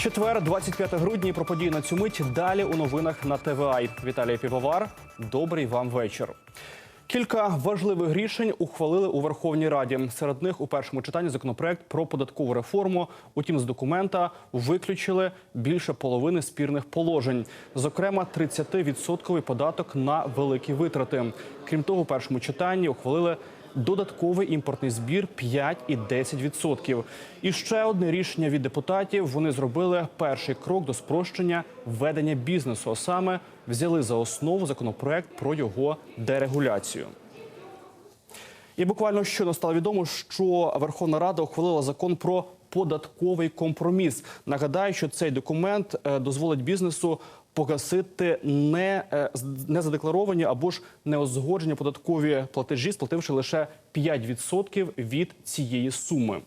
Четвер, 25 грудня. Про події на цю мить. Далі у новинах на ТВА. Віталій Півовар. Добрий вам вечір. Кілька важливих рішень ухвалили у Верховній Раді. Серед них у першому читанні законопроект про податкову реформу. Утім, з документа виключили більше половини спірних положень, зокрема 30% податок на великі витрати. Крім того, у першому читанні ухвалили додатковий імпортний збір 5 і 10%. І ще одне рішення від депутатів. Вони зробили перший крок до спрощення ведення бізнесу. А саме взяли за основу законопроект про його дерегуляцію. І буквально щойно стало відомо, що Верховна Рада ухвалила закон про податковий компроміс. Нагадаю, що цей документ е, дозволить бізнесу погасити не, е, незадекларовані або ж неозгоджені податкові платежі, сплативши лише 5% від цієї суми.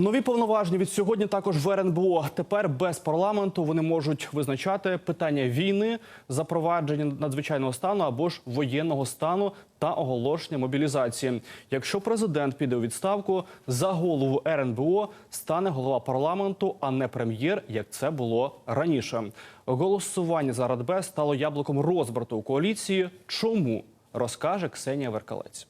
Нові повноваження від сьогодні також в РНБО. Тепер без парламенту вони можуть визначати питання війни, запровадження надзвичайного стану або ж воєнного стану та оголошення мобілізації. Якщо президент піде у відставку, за голову РНБО стане голова парламенту, а не прем'єр, як це було раніше. Голосування за Радбез стало яблуком розбрату у коаліції. Чому розкаже Ксенія Веркалець?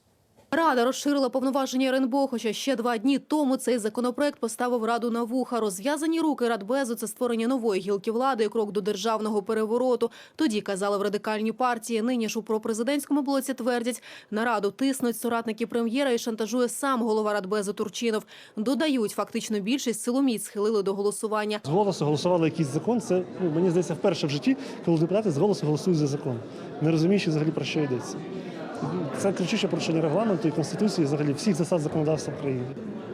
Рада розширила повноваження РНБО, хоча ще два дні тому цей законопроект поставив раду на вуха. Розв'язані руки Радбезу – це створення нової гілки влади і крок до державного перевороту. Тоді казали в радикальній партії. Нині ж у пропрезидентському блоці твердять, на раду тиснуть соратники прем'єра і шантажує сам голова Радбезу Турчинов. Додають, фактично більшість силоміць схилили до голосування. З голосу голосували якийсь закон. Це ну, мені здається вперше в житті, коли депутати з голосу голосують за закон, не розуміючи взагалі про що йдеться. Це кричуще порушення регламенту і конституції, взагалі всіх засад законодавства країни.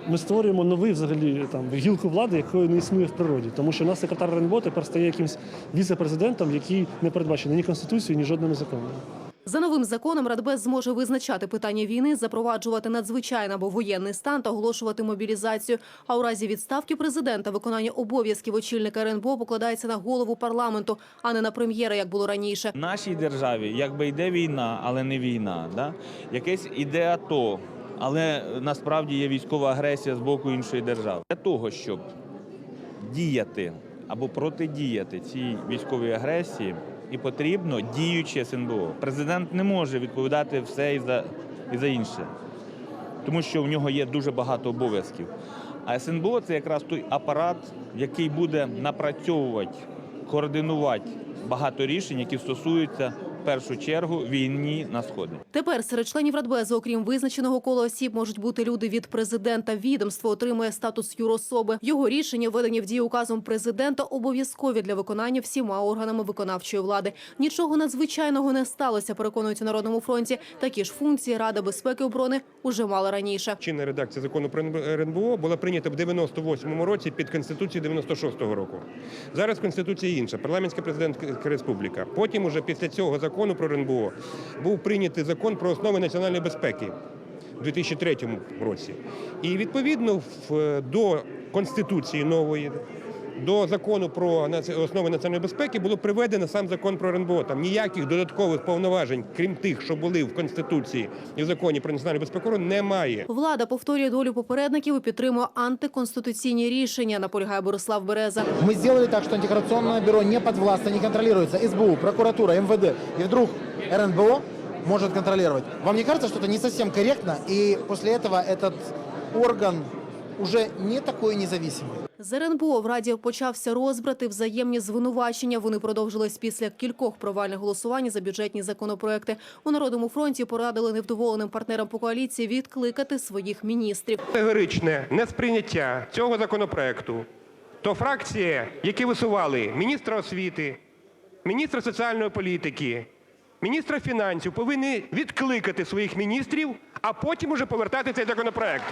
Ми створюємо новий взагалі там гілку влади, якої не існує в природі, тому що у нас секретар тепер стає якимсь віце-президентом, який не передбачений ні конституцією, ні жодними законами. За новим законом Радбез зможе визначати питання війни, запроваджувати надзвичайний або воєнний стан та оголошувати мобілізацію. А у разі відставки президента виконання обов'язків очільника РНБО покладається на голову парламенту, а не на прем'єра, як було раніше. В нашій державі якби йде війна, але не війна. Да? Якесь іде АТО, але насправді є військова агресія з боку іншої держави. Для того, щоб діяти або протидіяти цій військовій агресії, і потрібно діюче СНБО. Президент не може відповідати все і за, і за інше, тому що в нього є дуже багато обов'язків. А СНБО це якраз той апарат, який буде напрацьовувати, координувати багато рішень, які стосуються першу чергу війні на сході. Тепер серед членів Радбезу, окрім визначеного кола осіб, можуть бути люди від президента. Відомство отримує статус юрособи. Його рішення, введені в дію указом президента, обов'язкові для виконання всіма органами виконавчої влади. Нічого надзвичайного не сталося. Переконують у народному фронті. Такі ж функції Рада безпеки оборони уже мала раніше. Чинна редакція закону про РНБО була прийнята в 98-му році під Конституцією 96-го року. Зараз Конституція інша, парламентська президентська республіка. Потім, уже після цього закону про РНБО, був прийнятий закон про основи національної безпеки у 2003 році. І відповідно в- до Конституції нової До закону про наці- основи національної безпеки було приведено сам закон про РНБО. Там ніяких додаткових повноважень, крім тих, що були в Конституції і в законі про національну безпеку, немає. Влада повторює долю попередників і підтримує антиконституційні рішення. Наполягає Борислав Береза. Мы сделали так, что антикоррупционное бюро не подвластно, не контролируется СБУ, прокуратура, МВД. И вдруг РНБО может контролировать. Вам не кажется, что это не совсем корректно? И после этого этот орган уже не такой независимый? З РНБО в Раді почався розбрат і взаємні звинувачення. Вони продовжились після кількох провальних голосувань за бюджетні законопроекти. У Народному фронті порадили невдоволеним партнерам по коаліції відкликати своїх міністрів. Категоричне несприйняття цього законопроекту, то фракції, які висували міністра освіти, міністра соціальної політики, міністра фінансів, повинні відкликати своїх міністрів, а потім уже повертати цей законопроект.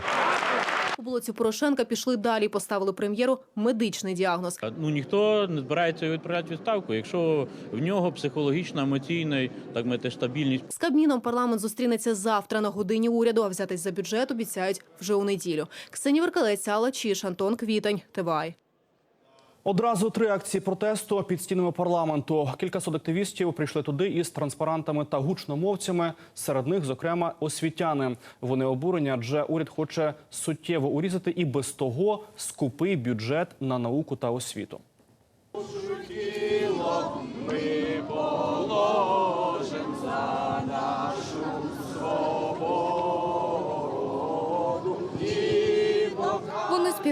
У блоці Порошенка пішли далі. Поставили прем'єру медичний діагноз. Ну ніхто не збирається відправляти відставку, якщо в нього психологічна, емоційна, так мати стабільність. З Кабміном парламент зустрінеться завтра на годині уряду, а взятись за бюджет обіцяють вже у неділю. Ксенія Веркалець, Алла Чіш, Антон Квітень, ТВАЙ. Одразу три акції протесту під стінами парламенту. Кількасот активістів прийшли туди із транспарантами та гучномовцями. Серед них, зокрема, освітяни. Вони обурені, адже уряд хоче суттєво урізати і без того скупий бюджет на науку та освіту.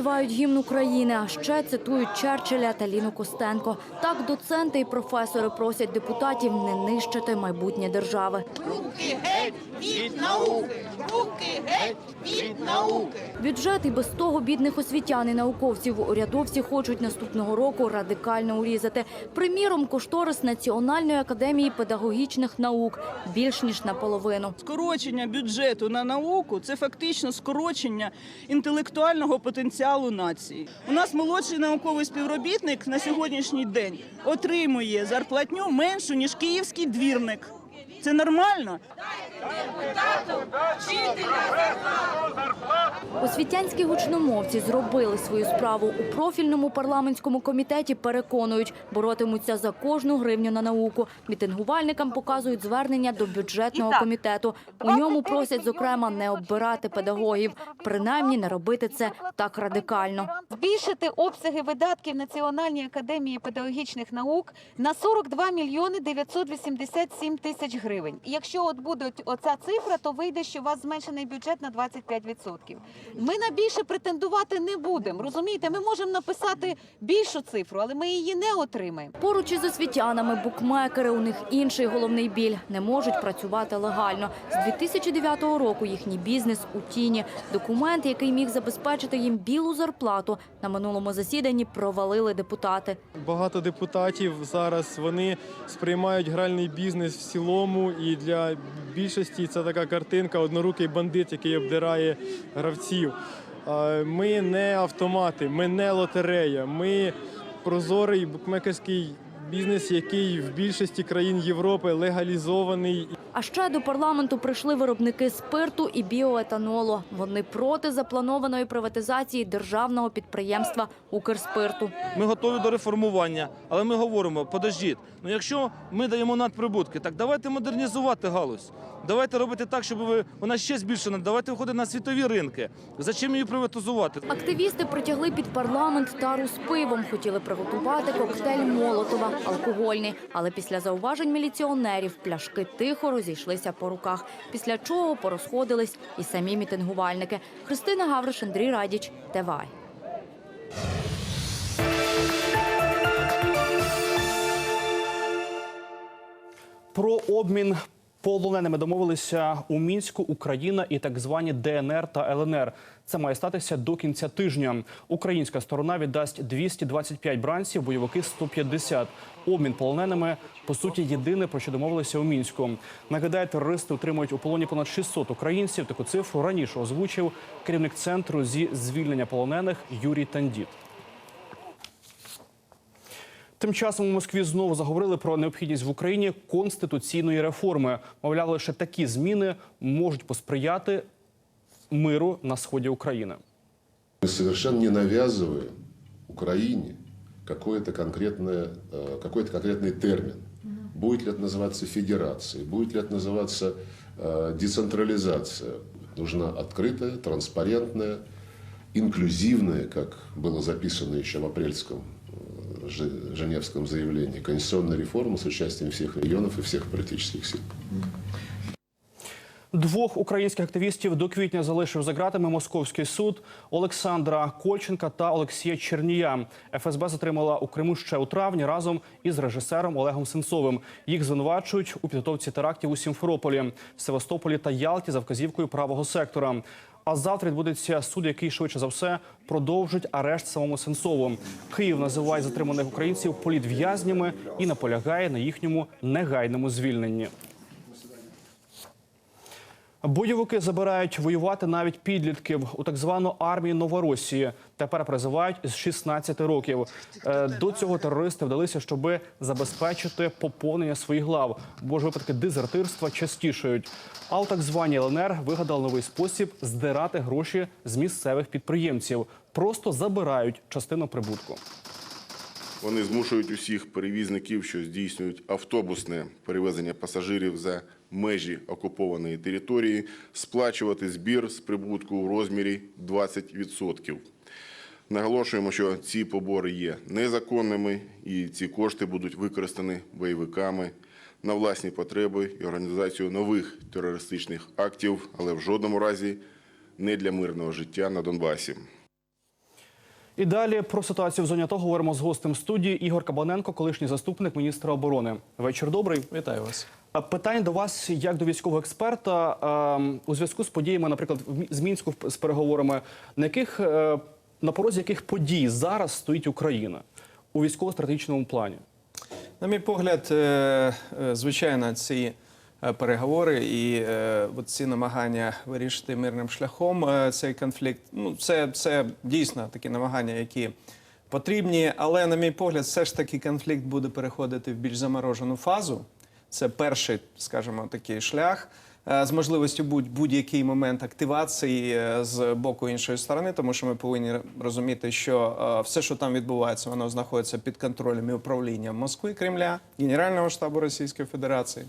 Співають гімн України, а ще цитують Черчилля та Ліну Костенко. Так доценти і професори просять депутатів не нищити майбутнє держави. Руки геть від науки! Руки геть від науки! Бюджет і без того бідних освітян і науковців урядовці хочуть наступного року радикально урізати. Приміром, кошторис Національної академії педагогічних наук більш ніж наполовину. Скорочення бюджету на науку це фактично скорочення інтелектуального потенціалу нації. У нас молодший науковий співробітник на сьогоднішній день отримує зарплатню меншу ніж київський двірник. Це нормально? Освітянські гучномовці зробили свою справу у профільному парламентському комітеті. Переконують, боротимуться за кожну гривню на науку. Мітингувальникам показують звернення до бюджетного комітету. У ньому просять, зокрема, не оббирати педагогів, принаймні не робити це так радикально. збільшити обсяги видатків Національній академії педагогічних наук на 42 мільйони 987 тисяч гривень. Якщо от буде оця цифра, то вийде, що у вас зменшений бюджет на 25%. Ми на більше претендувати не будемо. Розумієте, ми можемо написати більшу цифру, але ми її не отримаємо. Поруч із освітянами букмекери у них інший головний біль не можуть працювати легально. З 2009 року їхній бізнес у тіні. Документ, який міг забезпечити їм білу зарплату, на минулому засіданні провалили депутати. Багато депутатів зараз вони сприймають гральний бізнес в цілому, і для більшості це така картинка однорукий бандит, який обдирає гравців. А Ми не автомати, ми не лотерея, ми прозорий букмекерський бізнес, який в більшості країн Європи легалізований. А ще до парламенту прийшли виробники спирту і біоетанолу. Вони проти запланованої приватизації державного підприємства Укрспирту. Ми готові до реформування, але ми говоримо: подождіть, ну якщо ми даємо надприбутки, так давайте модернізувати галузь. Давайте робити так, щоб ви- вона ще збільшена. Давайте виходити на світові ринки. Зачем її приватизувати? Активісти притягли під парламент тару з пивом. Хотіли приготувати коктейль Молотова, алкогольний. Але після зауважень міліціонерів пляшки тихо розійшлися по руках. Після чого порозходились і самі мітингувальники. Христина Гавриш, Андрій Радіч, ТВАЙ. Про обмін полоненими домовилися у мінську Україна і так звані ДНР та ЛНР. Це має статися до кінця тижня. Українська сторона віддасть 225 бранців, бойовики 150. Обмін полоненими по суті єдине про що домовилися у мінську. Нагадаю, терористи утримують у полоні понад 600 українців. Таку цифру раніше озвучив керівник центру зі звільнення полонених Юрій Тандіт. Тим часом у Москві знову заговорили про необхідність в Україні конституційної реформи. Мовляв, лише такі зміни можуть посприяти миру на сході України. Мы совершенно не навязываем Украине какой-то конкретный, э, какой-то конкретный термин. Будет ли это называться федерацией, будет ли это называться э, децентрализация. Нужна открытая, транспарентная, инклюзивная, как было записано еще в апрельском э, Же- Женевском заявлении, конституционная реформа с участием всех регионов и всех политических сил. Двох українських активістів до квітня залишив за ґратами московський суд Олександра Кольченка та Олексія Чернія. ФСБ затримала у Криму ще у травні разом із режисером Олегом Сенцовим. Їх звинувачують у підготовці терактів у Сімферополі, Севастополі та Ялті за вказівкою правого сектора. А завтра відбудеться суд, який швидше за все продовжить арешт самому Сенцову. Київ називає затриманих українців політв'язнями і наполягає на їхньому негайному звільненні. Бойовики забирають воювати навіть підлітків у так звану армію Новоросії. Тепер призивають з 16 років. Е, До цього терористи вдалися, щоб забезпечити поповнення своїх глав, бо ж випадки дезертирства частішають. А у так званій ЛНР вигадали новий спосіб здирати гроші з місцевих підприємців. Просто забирають частину прибутку. Вони змушують усіх перевізників, що здійснюють автобусне перевезення пасажирів за межі окупованої території, сплачувати збір з прибутку у розмірі 20%. Наголошуємо, що ці побори є незаконними і ці кошти будуть використані бойовиками на власні потреби і організацію нових терористичних актів, але в жодному разі не для мирного життя на Донбасі. І далі про ситуацію в зоні АТО говоримо з гостем студії Ігор Кабаненко, колишній заступник міністра оборони. Вечір добрий. Вітаю вас. Питання до вас як до військового експерта у зв'язку з подіями, наприклад, з Мінську з переговорами, на яких е, на порозі яких подій зараз стоїть Україна у військово-стратегічному плані? На мій погляд, е, е, звичайно, ці переговори і е, ці намагання вирішити мирним шляхом е, цей конфлікт. Ну, це, це дійсно такі намагання, які потрібні. Але, на мій погляд, все ж таки конфлікт буде переходити в більш заморожену фазу. Це перший, скажімо, такий шлях. е, З можливістю будь- будь-який момент активації е, з боку іншої сторони, тому що ми повинні розуміти, що е, все, що там відбувається, воно знаходиться під контролем і управлінням Москви, Кремля, Генерального штабу Російської Федерації.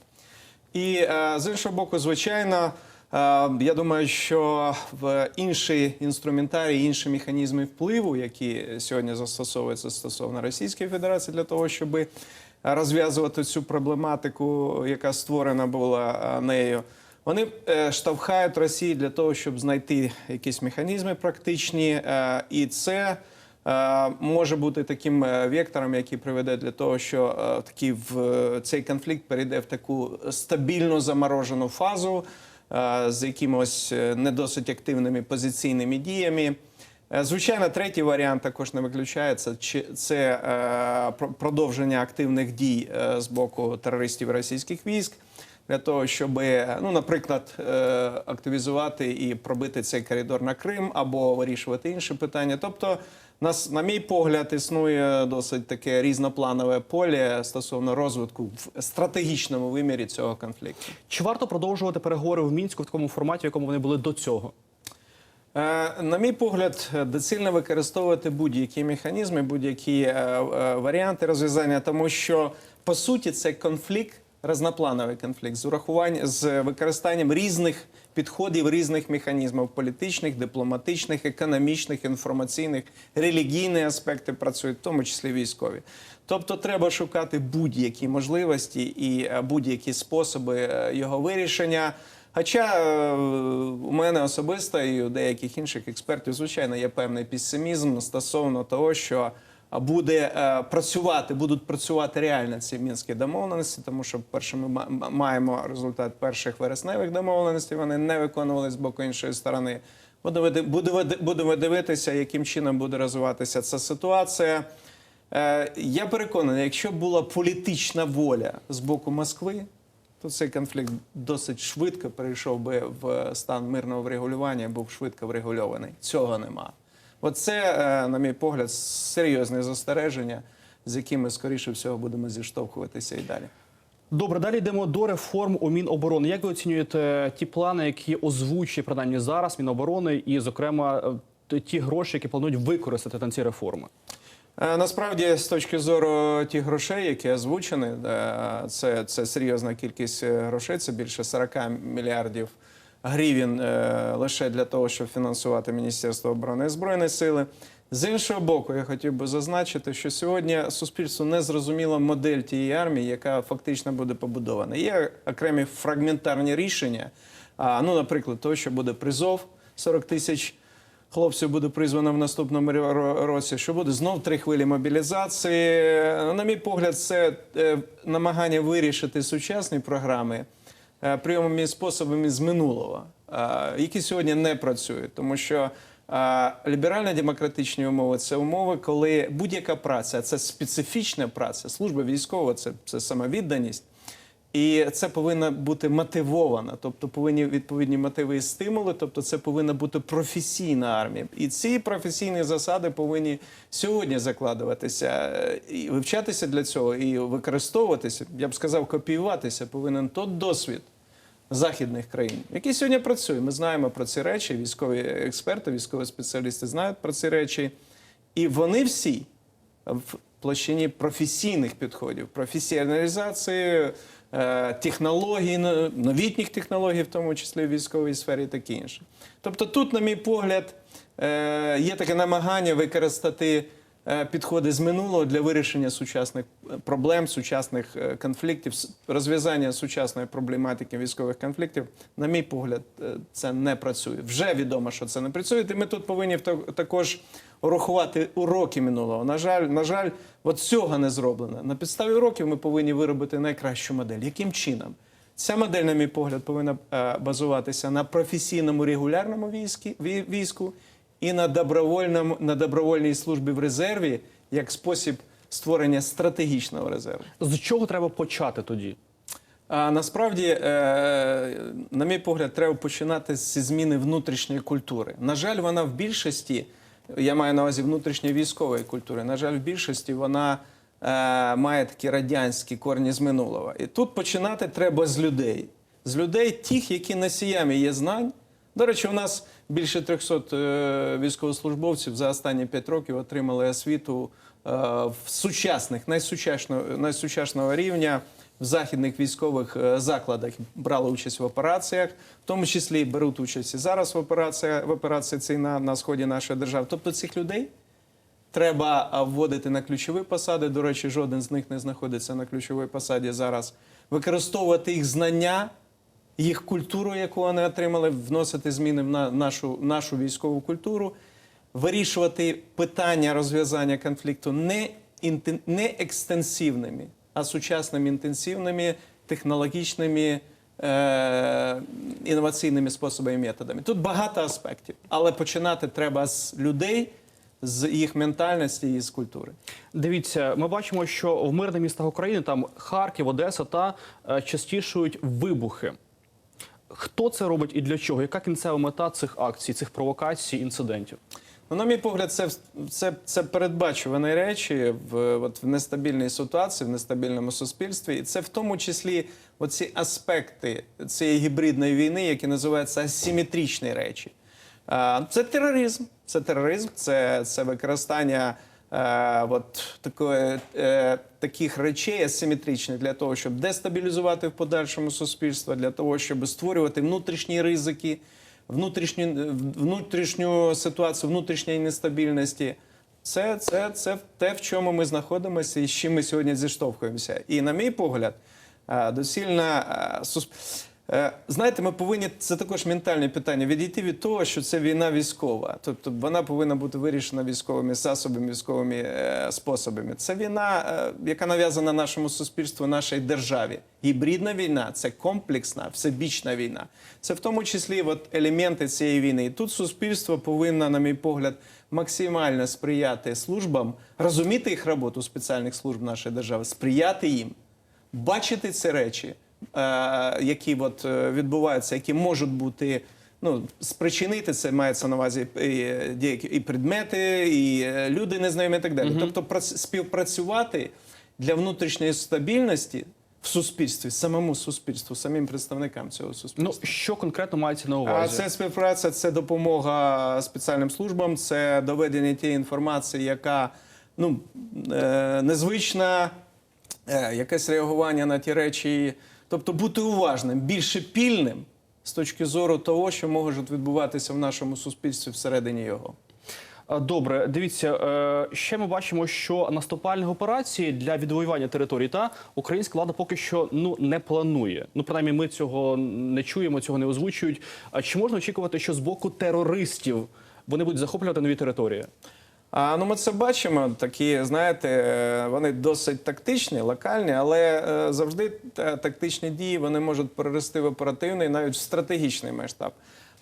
І е, з іншого боку, звичайно, е, я думаю, що в інші інструментарії, інші механізми впливу, які сьогодні застосовуються стосовно Російської Федерації, для того, щоб розв'язувати цю проблематику, яка створена була е, нею. Вони штовхають Росію для того, щоб знайти якісь механізми практичні, і це може бути таким е, вектором, який приведе для того, що е, такий в е, цей конфлікт перейде в таку стабільну заморожену фазу е, з якимось е, не досить активними позиційними діями. Е, Звичайно, третій варіант також не виключається. Це е, про- продовження активних дій е, з боку терористів російських військ для того, щоб, ну, наприклад, е, активізувати і пробити цей коридор на Крим або вирішувати інші питання. Тобто, нас, на мій погляд, існує досить таке різнопланове поле стосовно розвитку в стратегічному вимірі цього конфлікту. Чи варто продовжувати переговори в мінську в такому форматі, в якому вони були до цього? Е, На мій погляд, доцільно використовувати будь-які механізми, будь-які е, варіанти розв'язання, тому що по суті це конфлікт, різноплановий конфлікт з урахуванням з використанням різних підходів, різних механізмів політичних, дипломатичних, економічних, інформаційних, релігійні аспекти працюють, в тому числі військові. Тобто, треба шукати будь-які можливості і е, будь-які способи е, його вирішення. Хоча е, у мене особисто і у деяких інших експертів, звичайно, є певний песимізм стосовно того, що буде е, працювати, будуть працювати реально ці мінські домовленості, тому що перше ми ма- ма- маємо результат перших вересневих домовленостей. Вони не виконувалися з боку іншої сторони. Будемо дивитися, яким чином буде розвиватися ця ситуація. Е, Я переконаний, якщо була політична воля з боку Москви, то цей конфлікт досить швидко перейшов би в стан мирного врегулювання, був швидко врегульований. Цього нема. Оце, е, на мій погляд, серйозне застереження, з якими, скоріше всього, будемо зіштовхуватися і далі. Добре, далі йдемо до реформ у Міноборони. Як ви оцінюєте ті плани, які озвучує принаймні зараз Міноборони, і, зокрема, е, ті гроші, які планують використати на ці реформи? Е, Насправді, з точки зору тих грошей, які озвучені, е, це, це серйозна кількість е, грошей, це більше 40 мільярдів гривень лише для того, щоб фінансувати Міністерство оборони і Збройні сили. З іншого боку, я хотів би зазначити, що сьогодні суспільству не зрозуміла модель тієї армії, яка фактично буде побудована. Є окремі фрагментарні рішення. Ну, наприклад, то, що буде призов 40 тисяч хлопців буде призвано в наступному ро- ро- році, що буде знов три хвилі мобілізації. На мій погляд, це е, намагання вирішити сучасні програми прийомами і способами з минулого, е, які сьогодні не працюють, тому що. е, Ліберально-демократичні умови це умови, коли будь-яка праця, це специфічна праця, служба військова, це, це самовідданість. І це повинно бути мотивовано, тобто повинні відповідні мотиви і стимули, тобто це повинна бути професійна армія. І ці професійні засади повинні сьогодні закладуватися е, і вивчатися для цього, і використовуватися. Я б сказав, копіюватися повинен той досвід західних країн, який сьогодні працює. Ми знаємо про ці речі. Військові експерти, військові спеціалісти знають про ці речі, і вони всі в площині професійних підходів, професіоналізації, е, технологій, новітніх технологій, в тому числі в військовій сфері, і таке інше. Тобто, тут, на мій погляд, е, є таке намагання використати підходи з минулого для вирішення сучасних е, проблем, сучасних е, конфліктів, розв'язання сучасної проблематики військових конфліктів. На мій погляд, е, це не працює. Вже відомо, що це не працює. І ми тут повинні також урахувати уроки минулого. На жаль, на жаль, от цього не зроблено. На підставі уроків ми повинні виробити найкращу модель. Яким чином? Ця модель, на мій погляд, повинна е, базуватися на професійному регулярному війську і на добровольному на добровольній службі в резерві як спосіб створення стратегічного резерву. З чого треба почати тоді? А насправді, е, на мій погляд, треба починати зі зміни внутрішньої культури. На жаль, вона в більшості, я маю на увазі внутрішньої військової культури. На жаль, в більшості вона е, має такі радянські корні з минулого. І тут починати треба з людей. З людей, тих, які носіями є знань. До речі, у нас більше 300 е, військовослужбовців за останні 5 років отримали освіту е, в сучасних, найсучасного, найсучасного рівня в західних військових е, закладах. Брали участь в операціях, в тому числі беруть участь і зараз в операції, в операції цій на, на сході нашої держави. Тобто цих людей треба вводити на ключові посади. До речі, жоден з них не знаходиться на ключовій посаді зараз. Використовувати їх знання, їх культуру, яку вони отримали, вносити зміни в на- нашу, нашу військову культуру, вирішувати питання розв'язання конфлікту не, інтен- не екстенсивними, а сучасними інтенсивними технологічними. Е, інноваційними способами і методами. Тут багато аспектів, але починати треба з людей, з їх ментальності і з культури. Дивіться, ми бачимо, що в мирних містах України там Харків, Одеса та е, частішують вибухи. Хто це робить і для чого? Яка кінцева мета цих акцій, цих провокацій, інцидентів? Ну, на мій погляд, це, це, це передбачувані речі в, от, в нестабільній ситуації, в нестабільному суспільстві. І це в тому числі оці аспекти цієї гібридної війни, які називаються асиметричні речі. Це тероризм. Це тероризм, це, це використання е, от, такої, е, таких речей асиметричних для того, щоб дестабілізувати в подальшому суспільство, для того, щоб створювати внутрішні ризики внутрішню, внутрішню ситуацію, внутрішньої нестабільності. Це, це, це те, в чому ми знаходимося і з чим ми сьогодні зіштовхуємося. І, на мій погляд, е, доцільно е, сусп... Е, Знаєте, ми повинні це також ментальне питання відійти від того, що це війна військова. Тобто вона повинна бути вирішена військовими засобами, військовими е, способами. Це війна, е, яка нав'язана нашому суспільству, нашій державі. Гібридна війна це комплексна, всебічна війна. Це в тому числі от, елементи цієї війни. І тут суспільство повинно, на мій погляд, максимально сприяти службам, розуміти їх роботу спеціальних служб нашої держави, сприяти їм, бачити ці речі, е, які от, е, відбуваються, які можуть бути. Ну, спричинити це мається на увазі і, і предмети, і е, люди незнайомі і так далі. Тобто співпрацювати для внутрішньої стабільності в суспільстві, самому суспільству, самим представникам цього суспільства. Ну що конкретно мається на увазі? А це співпраця, це допомога спеціальним службам, це доведення тієї інформації, яка ну, е, незвична, е, якесь реагування на ті речі. Тобто бути уважним, більше пільним з точки зору того, що може відбуватися в нашому суспільстві всередині його. Добре, дивіться, е, ще ми бачимо, що наступальних операцій для відвоювання територій та українська влада поки що ну не планує. Ну принаймні, ми цього не чуємо, цього не озвучують. А чи можна очікувати, що з боку терористів вони будуть захоплювати нові території? А ну ми це бачимо. Такі, знаєте, е, вони досить тактичні, локальні, але е, завжди тактичні дії вони можуть перерости в оперативний, навіть в стратегічний масштаб.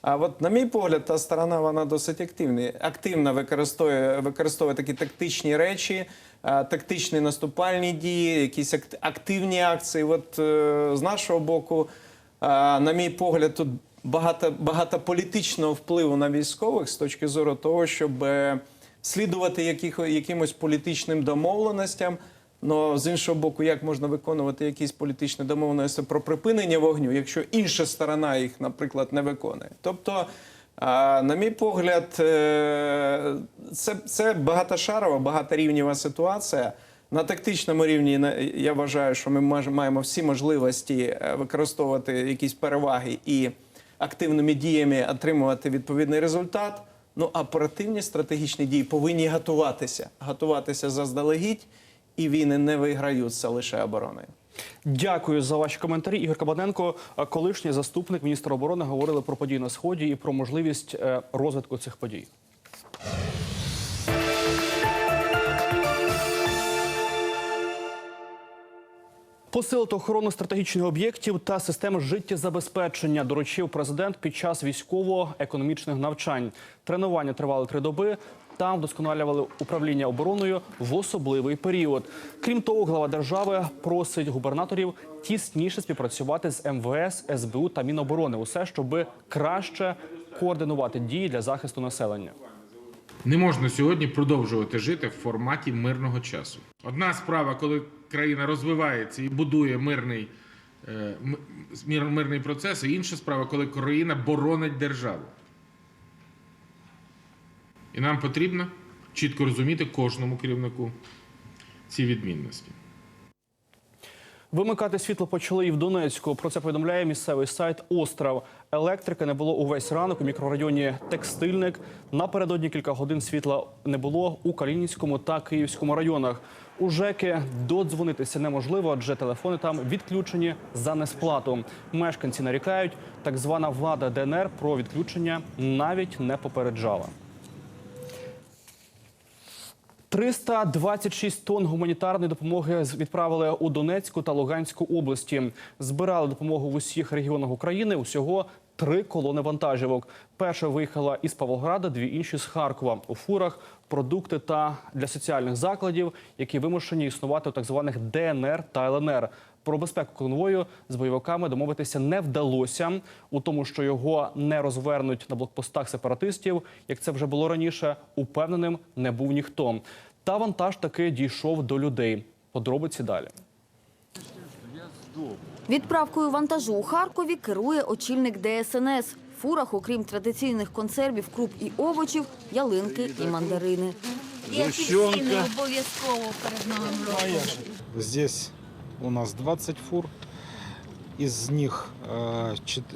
А от, на мій погляд, та сторона вона досить активна, активно використовує, використовує такі тактичні речі, е, тактичні наступальні дії, якісь активні акції. От е, з нашого боку, е, на мій погляд, тут багато, багато політичного впливу на військових з точки зору того, щоб е, слідувати яких, якимось політичним домовленостям. Но з іншого боку, як можна виконувати якісь політичні домовленості про припинення вогню, якщо інша сторона їх, наприклад, не виконує? Тобто, на мій погляд, е, це, це багатошарова, багаторівнєва ситуація. На тактичному рівні я вважаю, що ми маємо всі можливості е, використовувати якісь переваги і активними діями отримувати відповідний результат. Ну, а оперативні стратегічні дії повинні готуватися, готуватися заздалегідь, і війни не виграються лише обороною. Дякую за ваші коментарі. Ігор Кабаненко, колишній заступник міністра оборони, говорили про події на сході і про можливість е, розвитку цих подій. Посилити охорону стратегічних об'єктів та системи життєзабезпечення доручив президент під час військово-економічних навчань. Тренування тривали три доби. Там вдосконалювали управління обороною в особливий період. Крім того, глава держави просить губернаторів тісніше співпрацювати з МВС, СБУ та Міноборони. Усе щоб краще координувати дії для захисту населення. Не можна сьогодні продовжувати жити в форматі мирного часу. Одна справа, коли країна розвивається і будує мирний, е, мирний процес, і інша справа, коли країна боронить державу. І нам потрібно чітко розуміти кожному керівнику ці відмінності. Вимикати світло почали і в Донецьку. Про це повідомляє місцевий сайт Остров. Електрики не було увесь ранок у мікрорайоні Текстильник. Напередодні кілька годин світла не було у Калінінському та Київському районах. У ЖЕКи додзвонитися неможливо, адже телефони там відключені за несплату. Мешканці нарікають, так звана влада ДНР про відключення навіть не попереджала. 326 тонн гуманітарної допомоги відправили у Донецьку та Луганську області. Збирали допомогу в усіх регіонах України. Усього три колони вантажівок. Перша виїхала із Павлограда, дві інші з Харкова. У фурах продукти та для соціальних закладів, які вимушені існувати у так званих ДНР та ЛНР. Про безпеку конвою з бойовиками домовитися не вдалося. У тому, що його не розвернуть на блокпостах сепаратистів, як це вже було раніше, упевненим не був ніхто. Та вантаж таки дійшов до людей. Подробиці далі. Відправкою вантажу у Харкові керує очільник ДСНС. В фурах, окрім традиційних консервів, круп і овочів, ялинки і мандарини. Згущенка. обов'язково перед Новим роком. Здесь у нас 20 фур. Из них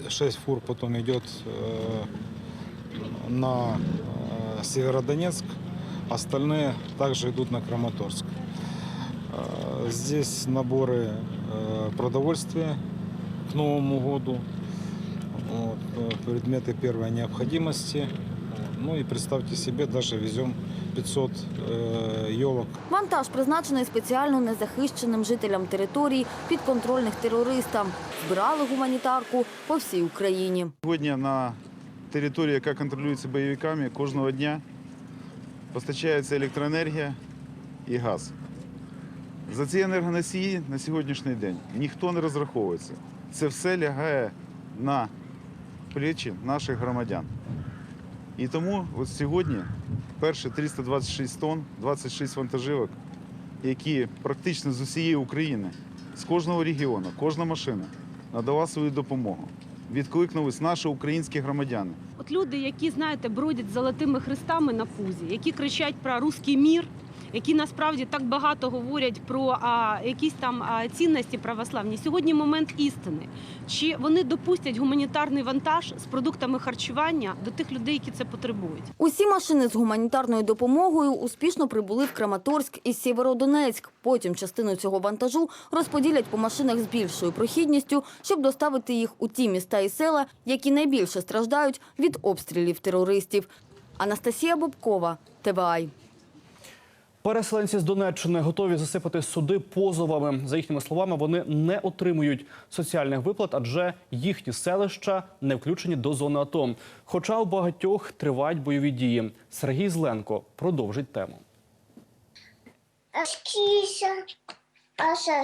6 фур потом идет э, на э, Северодонецк. Остальные также идут на Краматорск. Э, Здесь наборы э, продовольствия к Новому году. Вот, э, предметы первой необходимости. Ну и представьте себе, даже везем 500 елок Вантаж призначений спеціально незахищеним жителям територій, підконтрольних терористам. Збирали гуманітарку по всій Україні. Сьогодні на території, яка контролюється бойовиками, кожного дня постачається електроенергія і газ. За ці енергоносії на сьогоднішній день ніхто не розраховується. Це все лягає на плечі наших громадян. І тому от сьогодні перші 326 тонн, 26 вантажівок, які практично з усієї України, з кожного регіону, кожна машина надала свою допомогу. Відкликнулись наші українські громадяни. От люди, які, знаєте, бродять золотими хрестами на пузі, які кричать про руський мір, які насправді так багато говорять про а, якісь там а, цінності православні. Сьогодні момент істини. Чи вони допустять гуманітарний вантаж з продуктами харчування до тих людей, які це потребують? Усі машини з гуманітарною допомогою успішно прибули в Краматорськ і Сєвєродонецьк. Потім частину цього вантажу розподілять по машинах з більшою прохідністю, щоб доставити їх у ті міста і села, які найбільше страждають від обстрілів терористів. Анастасія Бобкова, ТВАЙ. Переселенці з Донеччини готові засипати суди позовами. За їхніми словами, вони не отримують соціальних виплат, адже їхні селища не включені до зони АТО. Хоча у багатьох тривають бойові дії. Сергій Зленко продовжить тему. А скіся, а ще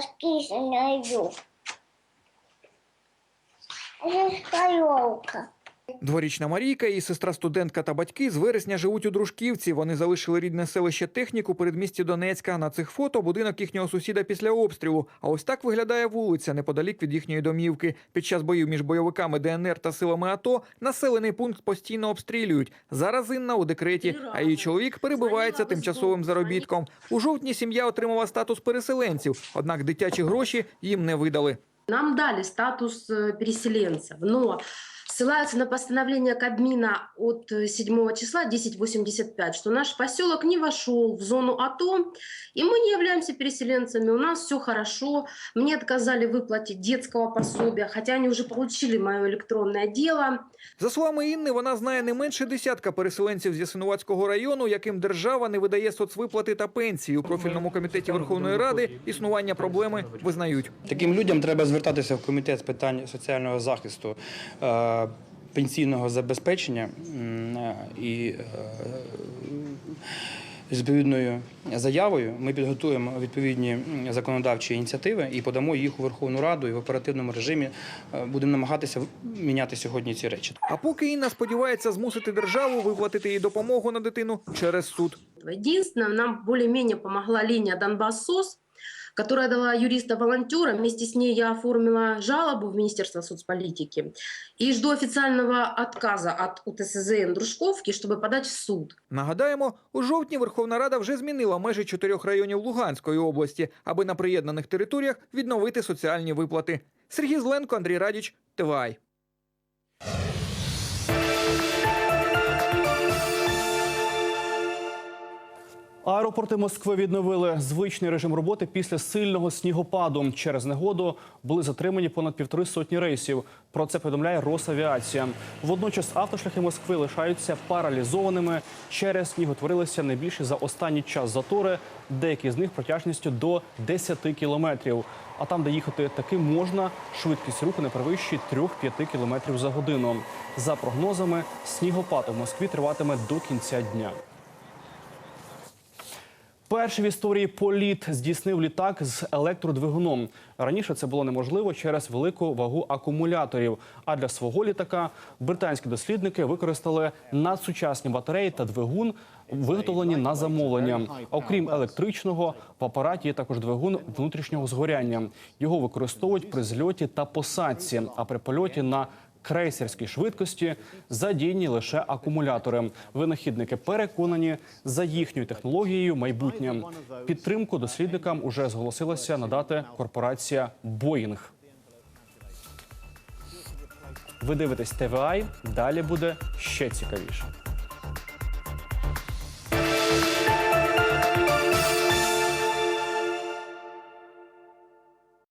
Дворічна Марійка, її сестра студентка та батьки з вересня живуть у Дружківці. Вони залишили рідне селище техніку передмісті Донецька. На цих фото будинок їхнього сусіда після обстрілу. А ось так виглядає вулиця неподалік від їхньої домівки. Під час боїв між бойовиками ДНР та силами АТО населений пункт постійно обстрілюють. Зараз Інна у декреті, а її чоловік перебувається тимчасовим заробітком. У жовтні сім'я отримала статус переселенців, однак дитячі гроші їм не видали. Нам дали статус э, переселенцев, но ссылаются на постановление Кабмина от э, 7 числа 1085, что наш поселок не вошел в зону АТО, и мы не являемся переселенцами, у нас все хорошо. Мне отказали в выплате детского пособия, хотя они уже получили мое электронное дело. За словами Інни, вона знає не менше десятка переселенців з Ясинуватського району, яким держава не видає соцвиплати та пенсії. У профільному комітеті Верховної Ради існування проблеми визнають. Таким людям треба звертатися в комітет з питань соціального захисту, е, пенсійного забезпечення е, і е, з відповідною заявою ми підготуємо відповідні законодавчі ініціативи і подамо їх у Верховну Раду і в оперативному режимі е, будемо намагатися міняти сьогодні ці речі. А поки Інна сподівається змусити державу виплатити їй допомогу на дитину через суд. Единственное, нам более-менее помогла линия Донбасс-СОС, которая дала юриста-волонтера. Вместе с ней я оформила жалобу в Министерство соцполитики и жду официального отказа от УТСЗН Дружковки, чтобы подать в суд. Нагадаємо, у жовтні Верховна Рада вже змінила межі чотирьох районів Луганської області, аби на приєднаних територіях відновити соціальні виплати. Сергій Зленко, Андрій Радіч, ТВАЙ. Аеропорти Москви відновили звичний режим роботи після сильного снігопаду. Через негоду були затримані понад півтори сотні рейсів. Про це повідомляє Росавіація. Водночас автошляхи Москви лишаються паралізованими. Через сніг утворилися найбільші за останній час затори. Деякі з них протяжністю до 10 кілометрів. А там, де їхати таки можна, швидкість руху не перевищує 3-5 кілометрів за годину. За прогнозами, снігопад у Москві триватиме до кінця дня. Перший в історії політ здійснив літак з електродвигуном. Раніше це було неможливо через велику вагу акумуляторів. А для свого літака британські дослідники використали надсучасні батареї та двигун, виготовлені на замовлення. Окрім електричного, в апараті є також двигун внутрішнього згоряння. Його використовують при зльоті та посадці, а при польоті на крейсерській швидкості задіяні лише акумулятори. Винахідники переконані, за їхньою технологією майбутнє. Підтримку дослідникам уже зголосилася надати корпорація Боїнг. Ви дивитесь ТВАЙ, далі буде ще цікавіше.